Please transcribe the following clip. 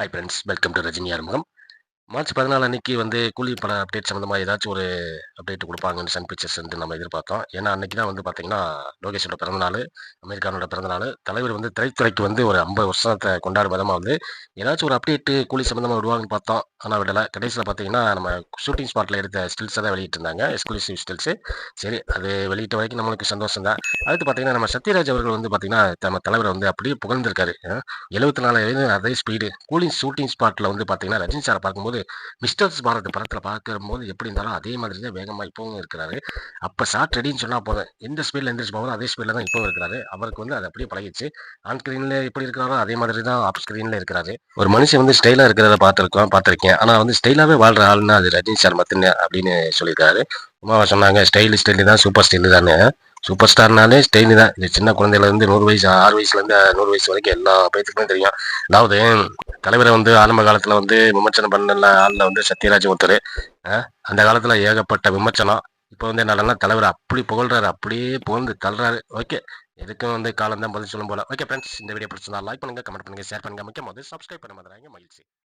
Hi friends welcome to Rajini Arumugam March பதினாலு அன்னைக்கு வந்து கூலி பட அப்டேட் சம்மந்தமாக ஏதாச்சும் ஒரு அப்டேட் கொடுப்பாங்கன்னு சன் பிக்சர்ஸ் வந்து நம்ம எதிர்பார்த்தோம். ஏன்னா அன்னைக்கு தான் வந்து பார்த்தீங்கன்னா லோகேஷோட பிறந்தநாள் அமெரிக்கானோட பிறந்தநாள் தலைவர் வந்து திரைத்துறைக்கு வந்து ஒரு ஐம்பது வருஷத்தை கொண்டாடும் விதமாக வந்து ஏதாச்சும் ஒரு அப்டேட்டு கூலி சம்மந்தமாக விடுவாங்கன்னு பார்த்தோம். ஆனால் விடலை. கடைசியில் பார்த்தீங்கன்னா நம்ம ஷூட்டிங் ஸ்பாட்டில் எடுத்த ஸ்டில்ஸை தான் வெளியிட்டிருந்தாங்க எக்ஸ்க்ளூசிவ் ஸ்டில்ஸு சரி அது வெளியிட்ட வரைக்கும் நம்மளுக்கு சந்தோஷம் தான். அடுத்து பார்த்தீங்கன்னா நம்ம சத்யராஜ் அவர்கள் வந்து பார்த்தீங்கன்னா நம்ம தலைவரை வந்து அப்படியே புகழ்ந்திருக்காரு. எழுபத்தி நாலு வயது அதே ஸ்பீடு கூலிங் ஷூட்டிங் ஸ்பாட்டில் வந்து பார்த்தீங்கன்னா ரஜினி சாரை பார்க்கும்போது மிஸ்டர்ஸ் பாரத் படத்தில் பார்க்கும்போது எப்படி இருந்தாலும் அதே மாதிரி தான் வேகமாக இப்போவும் இருக்கிறாரு. அப்போ ஷார்ட் ரெடின்னு சொன்னால் போதும். எந்த ஸ்பீடில் எந்திரிச்சு போகிறோம் அதே ஸ்பீடில் தான் இப்போவும் இருக்கிறாரு. அவருக்கு வந்து அது அப்படியே பழகிடுச்சு. ஆன் ஸ்க்ரீனில் எப்படி இருக்கிறாரோ அதே மாதிரி தான் ஆஃப் ஸ்க்ரீனில் இருக்கிறாரு. ஒரு மனுஷன் வந்து ஸ்டைலாக இருக்கிறத பார்த்துருக்கோம் பார்த்துருக்கேன். ஆனால் வந்து ஸ்டைலாகவே வாழ்கிற ஆளுன்னா அது ரஜினி சார் மட்டும்தான் அப்படின்னு சொல்லியிருக்காரு. உமாவை சொன்னாங்க ஸ்டைல் ஸ்டைலு தான் சூப்பர் ஸ்டைலு தானே சூப்பர் ஸ்டார்னாலே ஸ்டெயின் தான். இது சின்ன குழந்தையிலேருந்து நூறு வயசு ஆறு வயசுலேருந்து நூறு வயசு வரைக்கும் எல்லா பேத்துக்குமே தெரியும். அதாவது தலைவரை வந்து ஆரம்ப காலத்தில் வந்து விமர்சனம் பண்ண ஆளில் வந்து சத்யராஜ் ஒருத்தர். அந்த காலத்தில் ஏகப்பட்ட விமர்சனம். இப்போ வந்து என்னடனா தலைவர் அப்படி புகழ்றாரு அப்படியே புகழ்ந்து தள்ளுறாரு. ஓகே எதுக்கும் வந்து காலம் தான் பதில் சொல்லும் போல. ஓகே ஃப்ரெண்ட்ஸ் இந்த வீடியோ பிடிச்சிருந்தா லைக் பண்ணுங்க கமெண்ட் பண்ணுங்க ஷேர் பண்ணுங்க. முக்கியமாக சப்ஸ்கிரைப் பண்ண மாதிரி மகிழ்ச்சி.